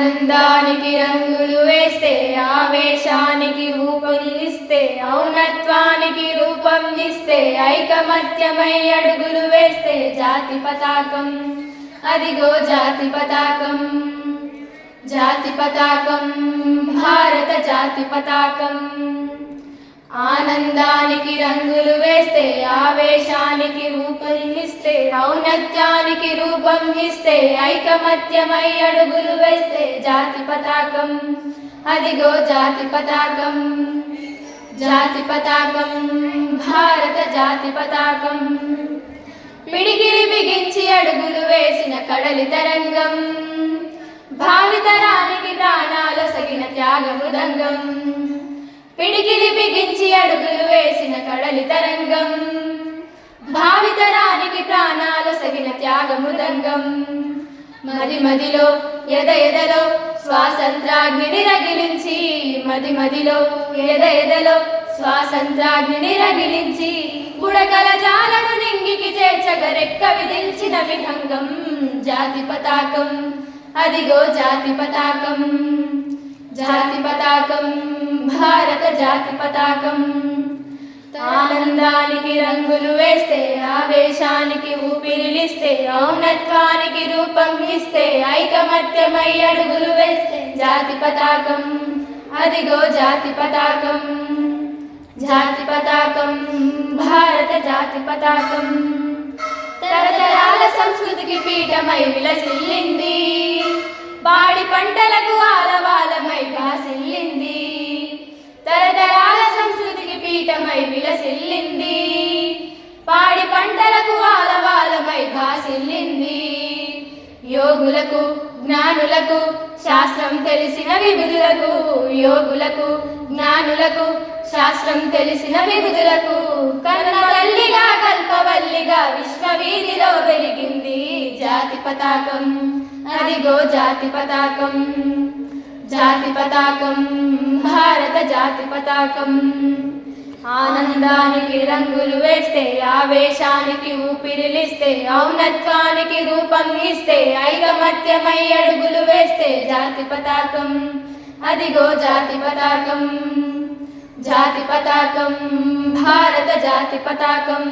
ఆనందానికి రంగులు వేస్తే ఆవేశానికి రూపం ఇస్తే ఔనత్వానికి రూపం ఇస్తే ఐకమత్యమై అడుగులు వేస్తే జాతి పతాకం. అదిగో జాతి పతాకం. జాతి పతాకం. భారత జాతి పతాకం. ఆనందానికి రంగులు వేస్తే ఆవేశానికి రూపం ఇస్తే ఔన్నత్యానికి రూపం ఇస్తే ఐకమత్యమై అడుగులు వేస్తే జాతి పతాకం. అదిగో జాతి పతాకం. జాతి పతాకం. భారత జాతి పతాకం. పిడిగిరి బిగించి అడుగులు వేసిన కడలి తరంగం. భావితరానికి ప్రాణాల సగిన త్యాగ మృదంగం పిడికిలి బిగించి అడుగులు వేసిన కడలి తరంగం. భావితరానికి ప్రాణాల సగిన త్యాగముదంగం మది మదిలో ఎద ఎదలో స్వాతంత్రాగ్ని రగిలించి మది మదిలో ఎద ఎదలో స్వాతంత్రాగ్ని రగిలించి బుడగల జాలను నింగికి చేర్చగ రెక్క విధించిన విహంగం జాతి పతాకం అదిగో జాతి పతాకం. జాతి పతాకం భారత జాతి పతాకం ఆనందానికి రంగులు వేస్తే ఆవేశానికి ఊపిరిలిస్తే ఔనత్వానికి రూపం ఇస్తే ఐకమత్యమై అడుగులు వేస్తే జాతి పతాకం అదిగో జాతి పతాకం జాతి పతాకం భారత జాతి పతాకం తరతరాల సంస్కృతికి పీఠమై విలసిల్లింది. పాడి పంటలకు ఆలవాలమై కాసిల్లింది. తరతరాల సంస్కృతికి పీఠమై విలసిల్లింది. పాడి పంటలకు ఆలవాలమై కాసిల్లింది. యోగులకు జ్ఞానులకు శాస్త్రం తెలిసిన విభుదులకు యోగులకు జ్ఞానులకు శాస్త్రం తెలిసిన విభుదులకు కన్న కల్పవల్లిగా విశ్వవీధిలో వెలిగింది జాతి పతాకం. అదిగో జాతి పతాకం జాతి పతాకం భారత జాతి పతాకం ఆనందానికి రంగులు వేస్తే ఆవేశానికి ఊపిరిలిస్తే ఔనత్వానికి రూపం ఇస్తే ఐకమత్యమై అడుగులు వేస్తే జాతి పతాకం అదిగో జాతి పతాకం జాతి పతాకం భారత జాతి పతాకం